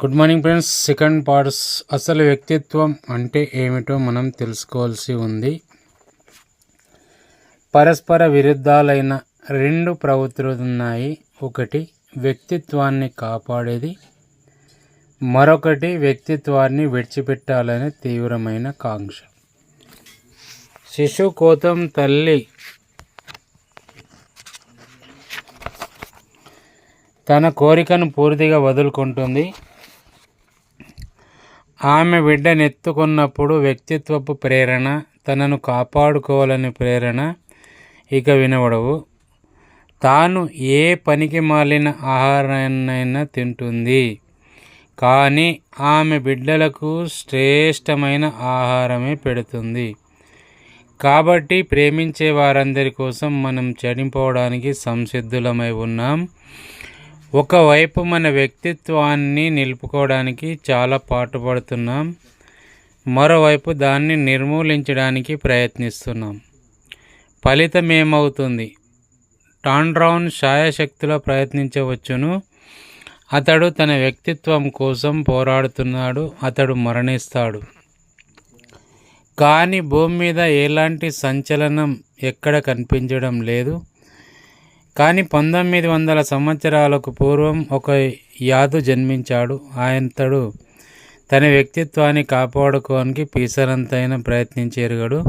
Good morning friends second parts అసలు వ్యక్తిత్వం అంటే ఏమిటో మనం తెలుసుకోవాల్సి ఉంది. పరస్పర విరుద్ధాలైన రెండు ప్రవృత్తులు ఉన్నాయి ఒకటి వ్యక్తిత్వాన్ని కాపాడేది. మరొకటి వ్యక్తిత్వాన్ని విడిచిపెట్టాలనే తీవ్రమైన కాంక్ష. శిశు కోతం తల్లి తన కోరికను పూర్తిగా వదులుకుంటుంది. ఆమె బిడ్డనెత్తుకున్నప్పుడు వ్యక్తిత్వపు ప్రేరణ తనను కాపాడుకోవాలని ప్రేరణ ఇక వినబడవు. తాను ఏ పనికి మాలిన ఆహారాన్నైనా తింటుంది. కానీ ఆమె బిడ్డలకు శ్రేష్టమైన ఆహారమే పెడుతుంది. కాబట్టి ప్రేమించే వారందరి కోసం మనం చనిపోవడానికి సంసిద్ధులమై ఉన్నాం. ఒకవైపు మన వ్యక్తిత్వాన్ని నిలుపుకోవడానికి చాలా పాటుపడుతున్నాం. మరోవైపు దాన్ని నిర్మూలించడానికి ప్రయత్నిస్తున్నాం. ఫలితం ఏమవుతుంది టాండ్రౌన్ శాయశక్తిలో ప్రయత్నించవచ్చును. అతడు తన వ్యక్తిత్వం కోసం పోరాడుతున్నాడు. అతడు మరణిస్తాడు. కానీ భూమి మీద ఎలాంటి సంచలనం ఎక్కడ కనిపించడం లేదు. కానీ పంతొమ్మిది వందల సంవత్సరాలకు పూర్వం ఒక యాదు జన్మించాడు. ఆయనతడు తన వ్యక్తిత్వాన్ని కాపాడుకోవడానికి పీసరంతైన ప్రయత్నించేరుగడు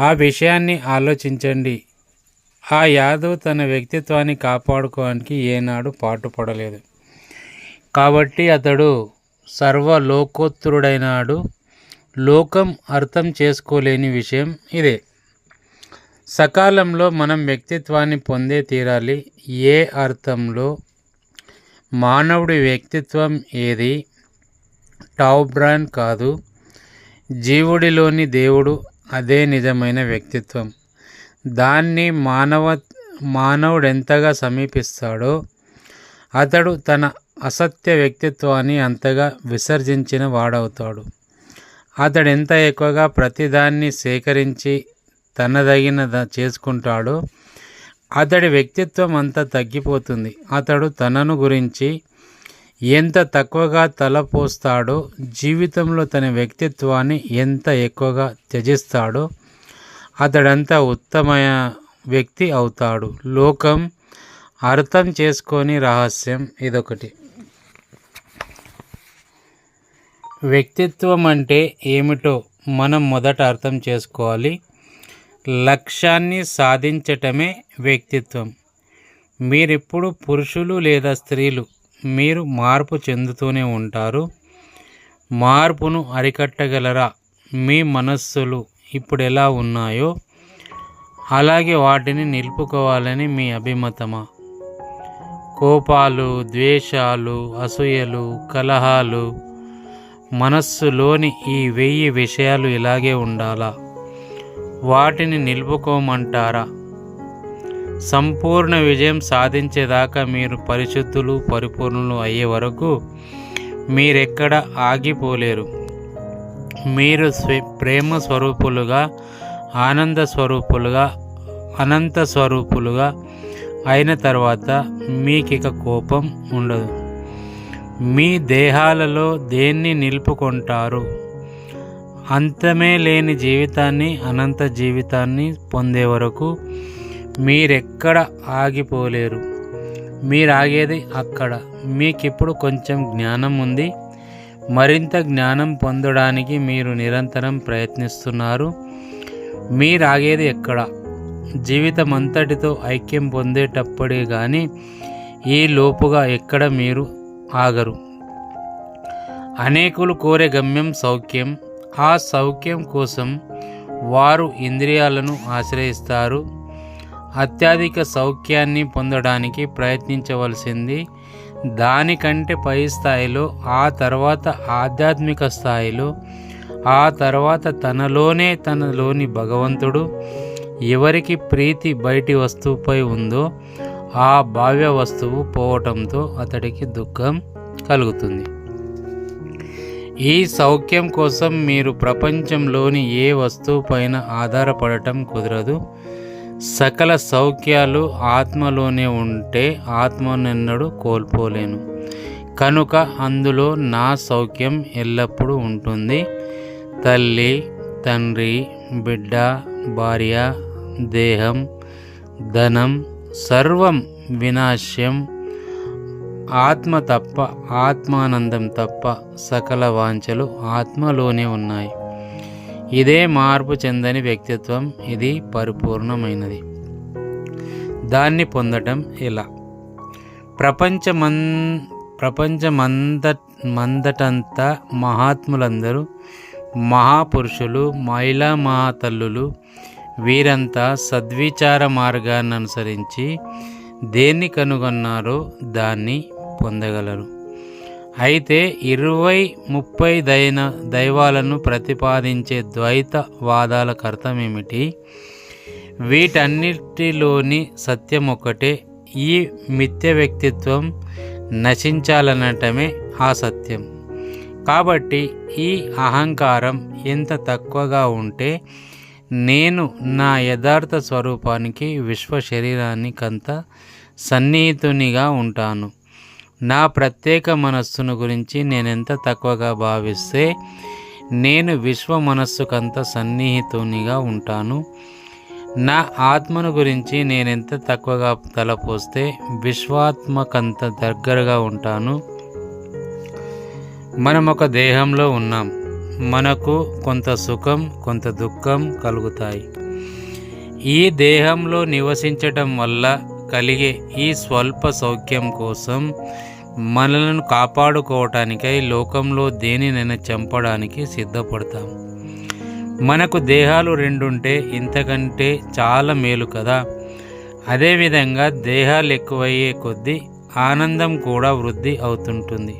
ఆ విషయాన్ని ఆలోచించండి. ఆ యాదవ్ తన వ్యక్తిత్వాన్ని కాపాడుకోవడానికి ఏనాడు పాటుపడలేదు. కాబట్టి అతడు సర్వలోకోత్తరుడైనాడు. లోకం అర్థం చేసుకోలేని విషయం ఇదే. సకాలంలో మనం వ్యక్తిత్వాన్ని పొందే తీరాలి. ఏ అర్థంలో? మానవుడి వ్యక్తిత్వం ఏది? టాప్ కాదు. జీవుడిలోని దేవుడు అదే నిజమైన వ్యక్తిత్వం. దాన్ని మానవ మానవుడు ఎంతగా సమీపిస్తాడో అతడు తన అసత్య వ్యక్తిత్వాన్ని అంతగా విసర్జించిన వాడవుతాడు. అతడు ఎంత ఎక్కువగా ప్రతిదాన్ని సేకరించి తనదగిన చేసుకుంటాడో అతడి వ్యక్తిత్వం అంతా తగ్గిపోతుంది. అతడు తనను గురించి ఎంత తక్కువగా తలపోస్తాడో జీవితంలో తన వ్యక్తిత్వాన్ని ఎంత ఎక్కువగా త్యజిస్తాడో అతడంతా ఉత్తమ వ్యక్తి అవుతాడు. లోకం అర్థం చేసుకొని రహస్యం ఇదొకటి. వ్యక్తిత్వం అంటే ఏమిటో మనం మొదట అర్థం చేసుకోవాలి. లక్ష్యాన్ని సాధించటమే వ్యక్తిత్వం. మీరెప్పుడు పురుషులు లేదా స్త్రీలు మీరు మార్పు చెందుతూనే ఉంటారు. మార్పును అరికట్టగలరా? మీ మనస్సులు ఇప్పుడు ఎలా ఉన్నాయో అలాగే వాటిని నిలుపుకోవాలని మీ అభిమతమా? కోపాలు ద్వేషాలు అసూయలు కలహాలు మనస్సులోని ఈ వెయ్యి విషయాలు ఇలాగే ఉండాలా? వాటిని నిలుపుకోమంటారా? సంపూర్ణ విజయం సాధించేదాకా మీరు పరిశుద్ధులు పరిపూర్ణులు అయ్యే వరకు మీరెక్కడ ఆగిపోలేరు. మీరు ప్రేమ స్వరూపులుగా ఆనంద స్వరూపులుగా అనంత స్వరూపులుగా అయిన తర్వాత మీకిక కోపం ఉండదు. మీ దేహాలలో దేన్ని నిలుపుకుంటారు? అంతమే లేని జీవితాన్ని అనంత జీవితాన్ని పొందే వరకు మీరెక్కడ ఆగిపోలేరు. మీరు ఆగేది అక్కడ. మీకు ఇప్పుడు కొంచెం జ్ఞానం ఉంది. మరింత జ్ఞానం పొందడానికి మీరు నిరంతరం ప్రయత్నిస్తున్నారు. మీరు ఆగేది ఎక్కడ? జీవితం అంతటితో ఐక్యం పొందేటప్పుడే కానీ ఈ లోపుగా ఎక్కడ మీరు ఆగరు. అనేకులు కోరే గమ్యం సౌఖ్యం ఆ సౌఖ్యం కోసం వారు ఇంద్రియాలను ఆశ్రయిస్తారు. అత్యధిక సౌఖ్యాన్ని పొందడానికి ప్రయత్నించవలసింది. దానికంటే పై స్థాయిలో ఆ తర్వాత ఆధ్యాత్మిక స్థాయిలో ఆ తర్వాత తనలోనే తనలోని భగవంతుడు ఎవరికి ప్రీతి బయటి వస్తువుపై ఉందో ఆ భావ్య వస్తువు పోవటంతో అతడికి దుఃఖం కలుగుతుంది. ఈ సౌఖ్యం కోసం మీరు ప్రపంచంలోని ఏ వస్తువుపైన ఆధారపడటం కుదరదు. సకల సౌఖ్యాలు ఆత్మలోనే ఉంటే ఆత్మనెన్నడు కోల్పోలేను. కనుక అందులో నా సౌఖ్యం ఎల్లప్పుడూ ఉంటుంది. తల్లి తండ్రి బిడ్డ భార్య దేహం ధనం సర్వం వినాశ్యం ఆత్మ తప్ప ఆత్మానందం తప్ప సకల వాంఛలు ఆత్మలోనే ఉన్నాయి. ఇదే మార్పు చెందని వ్యక్తిత్వం ఇది పరిపూర్ణమైనది. దాన్ని పొందటం ఎలా? ప్రపంచమన్ ప్రపంచమంద మందటంతా మహాత్ములందరూ మహాపురుషులు మహిళా మహాతల్లులు వీరంతా సద్విచార మార్గాన్ని అనుసరించి దేన్ని కనుగొన్నారో దాన్ని పొందగలరు. అయితే ఇరవై ముప్పై దైన దైవాలను ప్రతిపాదించే ద్వైత వాదాల అర్థమేమిటి వీటన్నిటిలోని సత్యం ఒకటే ఈ మిథ్య వ్యక్తిత్వం నశించాలనటమే ఆ సత్యం. కాబట్టి ఈ అహంకారం ఎంత తక్కువగా ఉంటే నేను నా యథార్థ స్వరూపానికి విశ్వ శరీరానికంత సన్నిహితునిగా ఉంటాను. నా ప్రత్యేక మనస్సును గురించి నేనెంత తక్కువగా భావిస్తే నేను విశ్వ మనస్సుకంత సన్నిహితునిగా ఉంటాను. నా ఆత్మను గురించి నేనెంత తక్కువగా తలపోస్తే విశ్వాత్మకంత దగ్గరగా ఉంటాను. మనం ఒక దేహంలో ఉన్నాం. మనకు కొంత సుఖం కొంత దుఃఖం కలుగుతాయి. ఈ దేహంలో నివసించటం వల్ల కలిగే ఈ స్వల్ప సౌఖ్యం కోసం మనలను కాపాడుకోవటానికై లోకంలో దేనినైనా చంపడానికి సిద్ధపడతాం. మనకు దేహాలు రెండుంటే ఇంతకంటే చాలా మేలు కదా. అదేవిధంగా దేహాలు ఎక్కువయ్యే కొద్దీ ఆనందం కూడా వృద్ధి అవుతుంటుంది.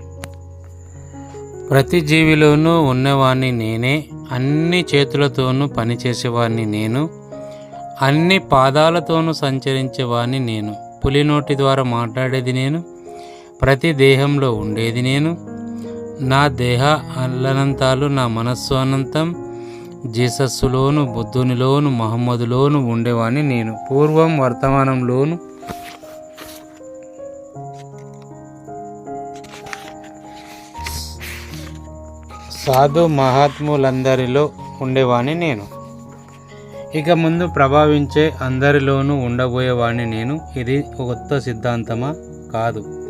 ప్రతి జీవిలోనూ ఉన్నవాణ్ణి నేనే అన్ని చేతులతోనూ పనిచేసేవాడిని నేను అన్ని పాదాలతోనూ సంచరించేవాడిని నేను. పులి నోటి ద్వారా మాట్లాడేది నేను ప్రతి దేహంలో ఉండేది నేను. నా దేహ అల్లనంతాలు నా మనస్సు అనంతం. జీసస్సులోను బుద్ధునిలోను మహమ్మదులోను ఉండేవాణ్ణి నేను. పూర్వం వర్తమానంలోను సాధు మహాత్ములందరిలో ఉండేవాణ్ణి నేను. ఇక ముందు ప్రభావించే అందరిలోనూ ఉండబోయేవాణ్ణి నేను. ఇది కొత్త సిద్ధాంతమా? కాదు.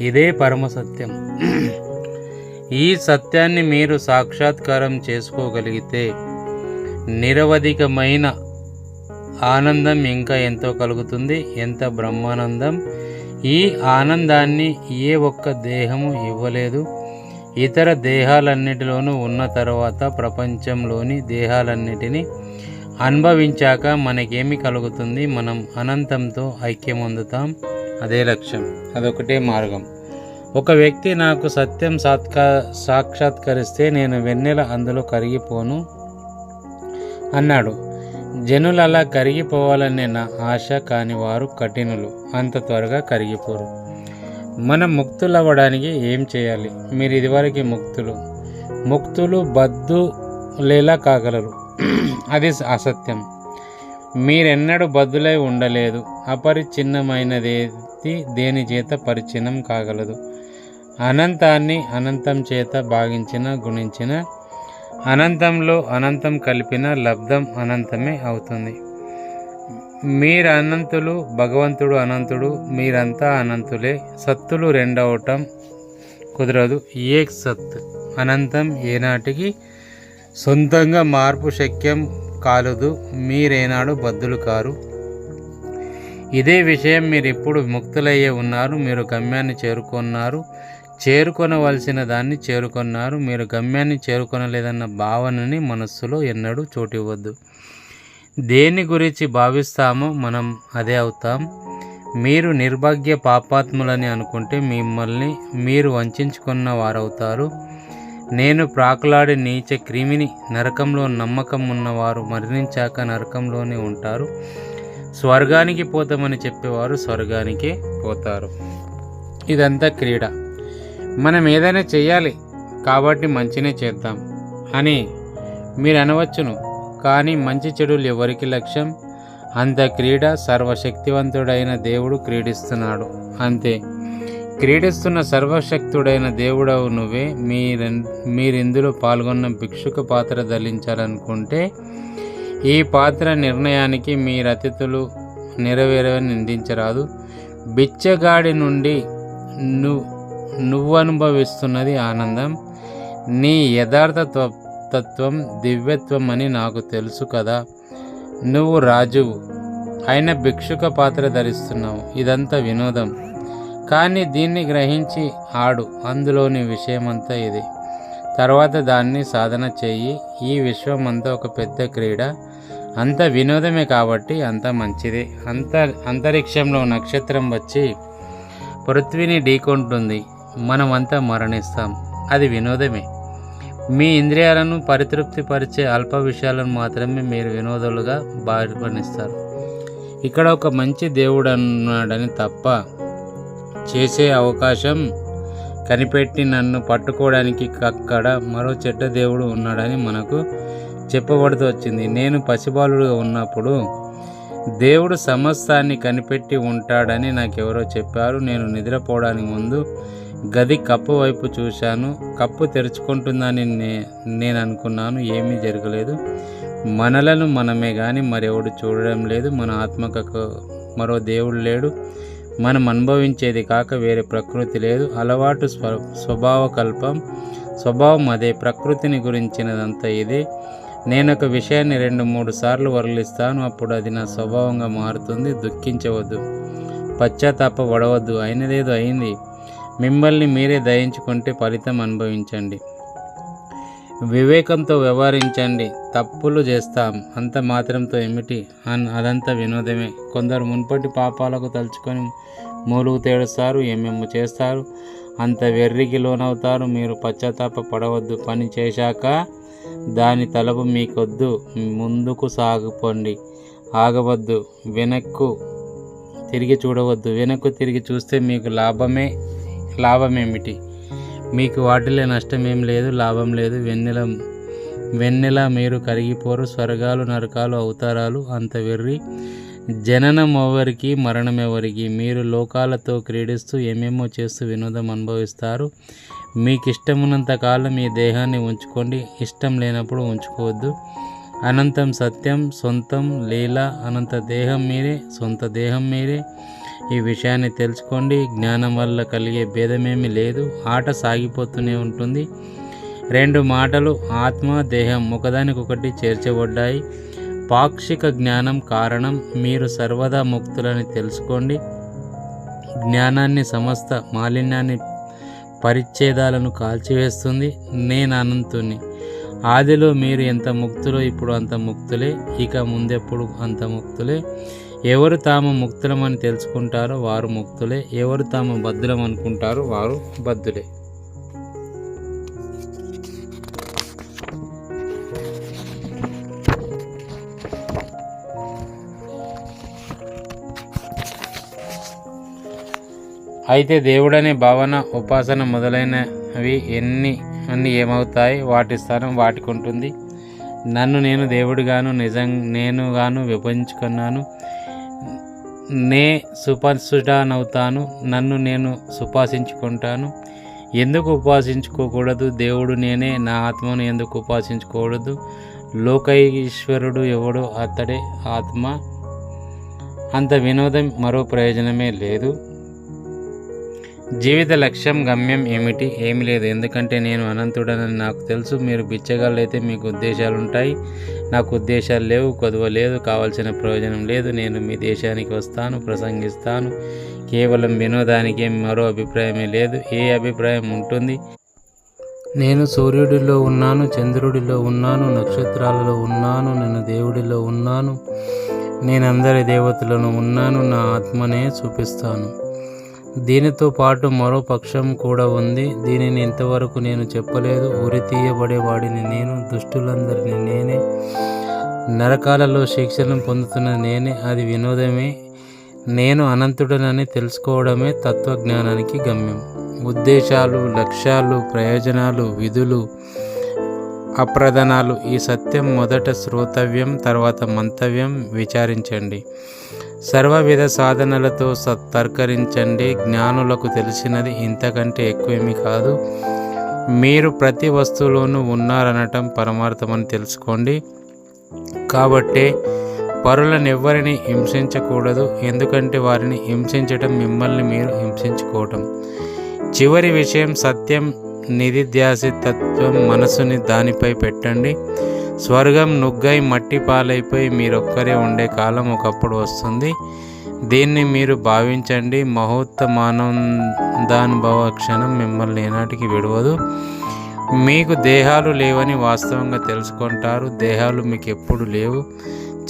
ఇదే పరమ సత్యం. ఈ సత్యాన్ని మీరు సాక్షాత్కారం చేసుకోగలిగితే నిరవధికమైన ఆనందం ఇంకా ఎంతో కలుగుతుంది. ఎంత బ్రహ్మానందం. ఈ ఆనందాన్ని ఏ ఒక్క దేహము ఇవ్వలేదు. ఇతర దేహాలన్నిటిలోనూ ఉన్న తర్వాత ప్రపంచంలోని దేహాలన్నిటినీ అనుభవించాక మనకేమి కలుగుతుంది? మనం అనంతంతో ఐక్యమొందుతాం. అదే లక్ష్యం. అదొకటే మార్గం. ఒక వ్యక్తి నాకు సత్యం సాత్కా సాక్షాత్కరిస్తే నేను వెన్నెల అందులో కరిగిపోను అన్నాడు. జనులు అలా కరిగిపోవాలనే నా ఆశ కాని వారు కఠినులు. అంత త్వరగా కరిగిపోరు. మనం ముక్తులవ్వడానికి ఏం చేయాలి? మీరు ఇదివరకు ముక్తులు. ముక్తులు బద్దు లేలా కాగలరు. అది అసత్యం. మీరెన్నడూ బద్దులై ఉండలేదు. అపరిచ్ఛిన్నమైనదేది దేని చేత పరిచ్ఛిన్నం కాగలదు? అనంతాన్ని అనంతం చేత భాగించిన గుణించిన అనంతంలో అనంతం కలిపిన లబ్ధం అనంతమే అవుతుంది. మీరు అనంతులు భగవంతుడు అనంతుడు మీరంతా అనంతులే. సత్తులు రెండవటం కుదరదు. ఏ సత్. అనంతం ఏనాటికి సొంతంగా మార్పు శక్యం కాలదు మీరేనాడు బద్దులు కారు. ఇదే విషయం మీరు ఇప్పుడు ముక్తులయ్యే ఉన్నారు మీరు గమ్యాన్ని చేరుకున్నారు చేరుకొనవలసిన దాన్ని చేరుకున్నారు మీరు గమ్యాన్ని చేరుకొనలేదన్న భావనని మనస్సులో ఎన్నడూ చోటివ్వద్దు. దేని గురించి భావిస్తామో మనం అదే అవుతాం. మీరు నిర్భాగ్య పాపాత్ములని అనుకుంటే మిమ్మల్ని మీరు వంచుకున్న వారవుతారు. నేను ప్రాకులాడి నీచ క్రిమిని నరకంలో నమ్మకం ఉన్నవారు మరణించాక నరకంలోనే ఉంటారు. స్వర్గానికి పోతామని చెప్పేవారు స్వర్గానికే పోతారు. ఇదంతా క్రీడ. మనం ఏదైనా చేయాలి కాబట్టి మంచినే చేద్దాం అని మీరు అనవచ్చును కానీ మంచి చెడులు ఎవరికి లక్ష్యం? అంత క్రీడ సర్వశక్తివంతుడైన దేవుడు క్రీడిస్తున్నాడు. అంతే. క్రీడిస్తున్న సర్వశక్తుడైన దేవుడవు నువ్వే. మీరెన్ మీరిందులో పాల్గొన్న భిక్షుక పాత్ర ధరించాలనుకుంటే ఈ పాత్ర నిర్ణయానికి మీరు అతిథులు నెరవేరవని నిందించరాదు. బిచ్చగాడి నుండి నువ్వు నువ్వు అనుభవిస్తున్నది ఆనందం. నీ యథార్థ తత్వం దివ్యత్వం అని నాకు తెలుసు కదా. నువ్వు రాజువు. అయిన భిక్షుక పాత్ర ధరిస్తున్నావు. ఇదంతా వినోదం. కానీ దీన్ని గ్రహించి ఆడు. అందులోని విషయమంతా ఇది. తర్వాత దాన్ని సాధన చెయ్యి ఈ విశ్వం అంతా ఒక పెద్ద క్రీడ. అంత వినోదమే కాబట్టి అంత మంచిది. అంత అంతరిక్షంలో నక్షత్రం వచ్చి పృథ్వీని ఢీకొంటుంది. మనమంతా మరణిస్తాం. అది వినోదమే. మీ ఇంద్రియాలను పరితృప్తిపరిచే అల్ప విషయాలను మాత్రమే మీరు వినోదాలుగా భావిస్తారు ఇక్కడ ఒక మంచి దేవుడు అన్నాడని తప్ప చేసే అవకాశం కనిపెట్టి నన్ను పట్టుకోవడానికి అక్కడ మరో చెడ్డ దేవుడు ఉన్నాడని మనకు చెప్పబడుతూ వచ్చింది. నేను పసిబాలుడుగా ఉన్నప్పుడు దేవుడు సమస్తాన్ని కనిపెట్టి ఉంటాడని నాకెవరో చెప్పారు. నేను నిద్రపోవడానికి ముందు గది కప్పు వైపు చూశాను. కప్పు తెరుచుకుంటుందని నే నేను అనుకున్నాను. ఏమీ జరగలేదు. మనలను మనమే కానీ మరెవడు చూడడం లేదు. మన ఆత్మకు మరో దేవుడు లేడు. మనం అనుభవించేది కాక వేరే ప్రకృతి లేదు. అలవాటు స్వ స్వభావ కల్పం స్వభావం అదే. ప్రకృతిని గురించినదంతా ఇదే. నేను ఒక విషయాన్ని రెండు మూడు సార్లు వరలిస్తాను. అప్పుడు అది నా స్వభావంగా మారుతుంది. దుఃఖించవద్దు. పశ్చాత్తాప పడవద్దు. అయినదేదో అయింది. మిమ్మల్ని మీరే దయించుకుంటే ఫలితం అనుభవించండి. వివేకంతో వ్యవహరించండి. తప్పులు చేస్తాం. అంత మాత్రంతో ఏమిటి? అన్ అదంతా వినోదమే. కొందరు మున్పటి పాపాలకు తలుచుకొని మూలుగు తేడుస్తారు ఏమేమో చేస్తారు. అంత వెర్రికి లోనవుతారు. మీరు పశ్చాత్తాప పడవద్దు. పని చేశాక దాని తలపు మీకొద్దు. ముందుకు సాగిపోండి. ఆగవద్దు. వెనక్కు తిరిగి చూడవద్దు. వెనక్కు తిరిగి చూస్తే మీకు లాభమే లాభమేమిటి? మీకు వాటిలో నష్టం ఏం లేదు లాభం లేదు. వెన్నెల వెన్నెల మీరు కరిగిపోరు స్వర్గాలు నరకాలు అవతారాలు అంత వెర్రి. జననం ఎవరికి మరణం ఎవరికి మీరు లోకాలతో క్రీడిస్తూ ఏమేమో చేస్తూ వినోదం అనుభవిస్తారు. మీకు ఇష్టమున్నంత కాలం మీ దేహాన్ని ఉంచుకోండి. ఇష్టం లేనప్పుడు ఉంచుకోవద్దు. అనంతం సత్యం సొంతం లీల అనంత దేహం మీరే సొంత దేహం మీరే. ఈ విషయాన్ని తెలుసుకోండి. జ్ఞానం వల్ల కలిగే భేదమేమీ లేదు. ఆట సాగిపోతూనే ఉంటుంది. రెండు మాటలు ఆత్మ దేహం ఒకదానికొకటి చేర్చబడ్డాయి. పాక్షిక జ్ఞానం కారణం మీరు సర్వదా ముక్తులని తెలుసుకోండి. జ్ఞానాన్ని సమస్త మాలిన్యాన్ని పరిచ్ఛేదాలను కాల్చివేస్తుంది. నేను అనంతుని ఆదిలో మీరు ఎంత ముక్తులో ఇప్పుడు అంత ముక్తులే. ఇక ముందెప్పుడు అంత ముక్తులే. ఎవరు తాము ముక్తులమని తెలుసుకుంటారో వారు ముక్తులే. ఎవరు తాము బద్దులం అనుకుంటారో వారు బద్దులే. అయితే దేవుడనే భావన ఉపాసన మొదలైనవి ఎన్ని అన్ని ఏమవుతాయి? వాటి స్థానం వాటికి ఉంటుంది నన్ను నేను దేవుడిగాను నిజం నేనుగాను విభజించుకున్నాను. నే సుపాసుడానవుతాను నన్ను నేను సుపాసించుకుంటాను. ఎందుకు ఉపాసించుకోకూడదు? దేవుడు నేనే నా ఆత్మను ఎందుకు ఉపాసించుకోకూడదు? లోకైశ్వరుడు ఎవడో అతడే ఆత్మ. అంత వినోదం మరో ప్రయోజనమే లేదు. జీవిత లక్ష్యం గమ్యం ఏమిటి? ఏమి లేదు. ఎందుకంటే నేను అనంతుడనని నాకు తెలుసు. మీరు బిచ్చగాళ్ళైతే మీకు ఉద్దేశాలు ఉంటాయి నాకు ఉద్దేశాలు లేవు కొదువ లేదు కావాల్సిన ప్రయోజనం లేదు. నేను మీ దేశానికి వస్తాను ప్రసంగిస్తాను. కేవలం వినోదానికి మరో అభిప్రాయమే లేదు. ఏ అభిప్రాయం ఉంటుంది? నేను సూర్యుడిలో ఉన్నాను చంద్రుడిలో ఉన్నాను నక్షత్రాలలో ఉన్నాను నేను దేవుడిలో ఉన్నాను. నేను అందరి దేవతలను ఉన్నాను నా ఆత్మనే చూపిస్తాను. దీనితో పాటు మరో పక్షం కూడా ఉంది. దీనిని ఇంతవరకు నేను చెప్పలేదు. ఉరి తీయబడేవాడిని నేను. దుష్టులందరినీ నేనే. నరకాలలో శిక్షణ పొందుతున్న నేనే. అది వినోదమే. నేను అనంతుడనని తెలుసుకోవడమే తత్వజ్ఞానానికి గమ్యం. ఉద్దేశాలు లక్ష్యాలు ప్రయోజనాలు విధులు అప్రదనాలు ఈ సత్యం మొదట శ్రోతవ్యం తర్వాత మంతవ్యం. విచారించండి. సర్వవిధ సాధనలతో సత్కరించండి జ్ఞానులకు తెలిసినది ఇంతకంటే ఎక్కువేమీ కాదు. మీరు ప్రతి వస్తువులోనూ ఉన్నారనటం పరమార్థమని తెలుసుకోండి. కాబట్టే పరులను ఎవ్వరిని హింసించకూడదు. ఎందుకంటే వారిని హింసించటం మిమ్మల్ని మీరు హింసించుకోవటం. చివరి విషయం సత్యం నిధిధ్యాసి తత్వం మనసుని దానిపై పెట్టండి. స్వర్గం నుగ్గై మట్టి పాలైపోయి మీరొక్కరే ఉండే కాలం ఒకప్పుడు వస్తుంది. దీన్ని మీరు భావించండి. మహోత్తమానందానుభవ క్షణం మిమ్మల్ని ఏనాటికి విడవదు. మీకు దేహాలు లేవని వాస్తవంగా తెలుసుకుంటారు. దేహాలు మీకు ఎప్పుడు లేవు.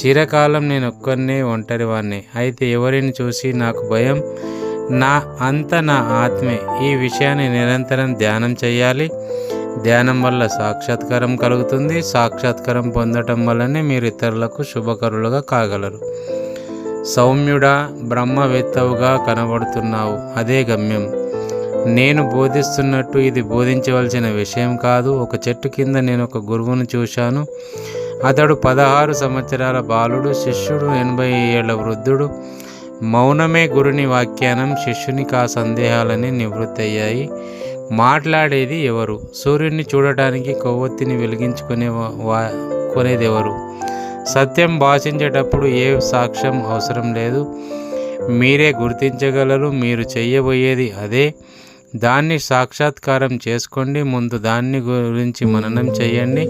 చిరకాలం నేను ఒక్కరినే ఒంటరివాణ్ణి. అయితే ఎవరిని చూసి నాకు భయం? నా అంత నా ఆత్మే. ఈ విషయాన్ని నిరంతరం ధ్యానం చేయాలి. ధ్యానం వల్ల సాక్షాత్కారం కలుగుతుంది. సాక్షాత్కారం పొందటం వల్లనే మీరు ఇతరులకు శుభకరులుగా కాగలరు. సౌమ్యుడా బ్రహ్మవేత్తవుగా కనబడుతున్నావు. అదే గమ్యం. నేను బోధిస్తున్నట్టు ఇది బోధించవలసిన విషయం కాదు. ఒక చెట్టు కింద నేను ఒక గురువును చూశాను. అతడు పదహారు సంవత్సరాల బాలుడు శిష్యుడు ఎనభై ఏళ్ళ వృద్ధుడు. మౌనమే గురుని వ్యాఖ్యానం. శిష్యునికి ఆ సందేహాలని నివృత్తి అయ్యాయి మాట్లాడేది ఎవరు? సూర్యుడిని చూడటానికి కొవ్వొత్తిని వెలిగించుకునే వా కొనేది ఎవరు సత్యం భాషించేటప్పుడు ఏ సాక్ష్యం అవసరం లేదు. మీరే గుర్తించగలరు మీరు చేయబోయేది అదే. దాన్ని సాక్షాత్కారం చేసుకోండి ముందు దాన్ని గురించి మననం చేయండి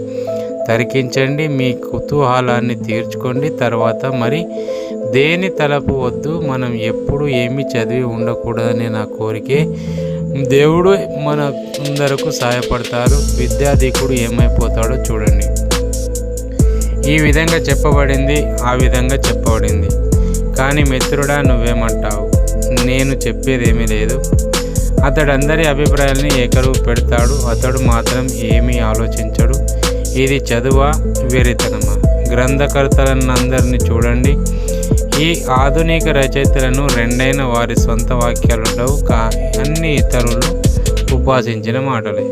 తరికించండి మీ కుతూహలాన్ని తీర్చుకోండి తర్వాత మరి దేని తలపు వద్దు మనం ఎప్పుడు ఏమి చదివి ఉండకూడదనే నా కోరికే దేవుడు మన అందరకు సహాయపడతారు. విద్యాధికుడు ఏమైపోతాడో చూడండి. ఈ విధంగా చెప్పబడింది ఆ విధంగా చెప్పబడింది. కానీ మిత్రుడా నువ్వేమంటావు? నేను చెప్పేదేమీ లేదు. అతడు అందరి ఏకరువు పెడతాడు. అతడు మాత్రం ఏమీ ఆలోచించడు. ఇది చదువా? వెరితనమా గ్రంథకర్తలన్నందరినీ చూడండి. ఈ ఆధునిక రచయితలను రెండైన వారి సొంత వాక్యాలలో కా అన్ని ఇతరులు ఉపాసించిన మాటలే.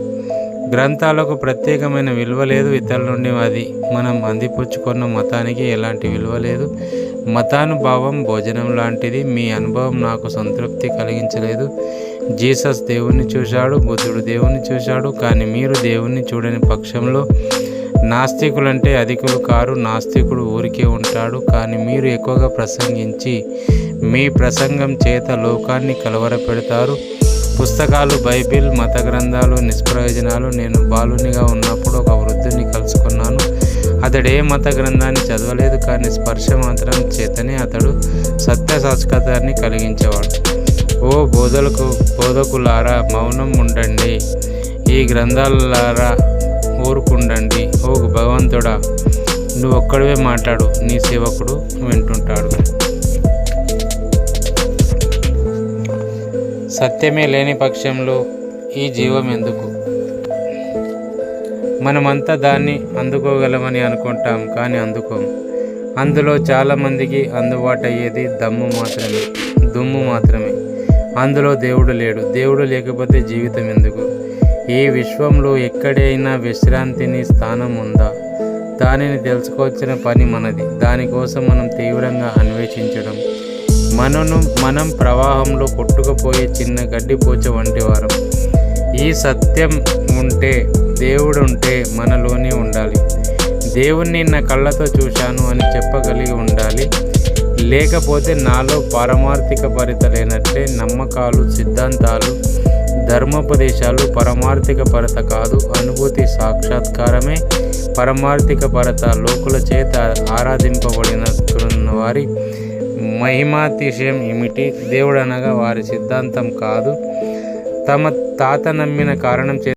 గ్రంథాలకు ప్రత్యేకమైన విలువ లేదు ఇతరుల నుండి అది మనం అందిపుచ్చుకున్న మతానికి ఎలాంటి విలువ లేదు. మతానుభావం భోజనం లాంటిది. మీ అనుభవం నాకు సంతృప్తి కలిగించలేదు. జీసస్ దేవుణ్ణి చూశాడు బుద్ధుడు దేవుణ్ణి చూశాడు కానీ మీరు దేవుణ్ణి చూడని పక్షంలో నాస్తికులంటే అధికులు కారు నాస్తికుడు ఊరికే ఉంటాడు. కానీ మీరు ఎక్కువగా ప్రసంగించి మీ ప్రసంగం చేత లోకాన్ని కలవరపెడతారు. పుస్తకాలు బైబిల్ మత గ్రంథాలు నిష్ప్రయోజనాలు. నేను బాలునిగా ఉన్నప్పుడు ఒక వృద్ధుని కలుసుకున్నాను. అతడు ఏ మత గ్రంథాన్ని చదవలేదు కానీ స్పర్శ మాత్రం చేతనే అతడు సత్య సంస్కృతాన్ని కలిగించేవాడు. ఓ బోధలకు బోధకులారా మౌనం ఉండండి. ఈ గ్రంథాలారా ఊరుకుండండి. ఓ భగవంతుడా నువ్వు ఒక్కడివే మాట్లాడు నీ సేవకుడు వింటుంటాడు. సత్యమే లేని పక్షంలో ఈ జీవం ఎందుకు? మనమంతా దాన్ని అందుకోగలమని అనుకుంటాం కానీ అందుకోం. అందులో చాలామందికి అందుబాటు అయ్యేది దమ్ము మాత్రమే దుమ్ము మాత్రమే. అందులో దేవుడు లేడు దేవుడు లేకపోతే జీవితం ఎందుకు? ఈ విశ్వంలో ఎక్కడైనా విశ్రాంతిని స్థానం ఉందా? దానిని తెలుసుకోవచ్చిన పని మనది. దానికోసం మనం తీవ్రంగా అన్వేషించడం. మనను మనం ప్రవాహంలో కొట్టుకుపోయే చిన్న గడ్డిపోచ వంటి వారం. ఈ సత్యం ఉంటే దేవుడు ఉంటే మనలోనే ఉండాలి. దేవుణ్ణి నా కళ్ళతో చూశాను అని చెప్పగలిగి ఉండాలి. లేకపోతే నాలో పారమార్థిక భరిత లేనట్టే నమ్మకాలు సిద్ధాంతాలు ధర్మోపదేశాలు పరమార్థిక పరత కాదు. అనుభూతి సాక్షాత్కారమే పరమార్థిక పరత లోకుల చేత ఆరాధింపబడిన వారి మహిమాతిశయం ఏమిటి? దేవుడనగా వారి సిద్ధాంతం కాదు. తమ తాత నమ్మిన కారణం చే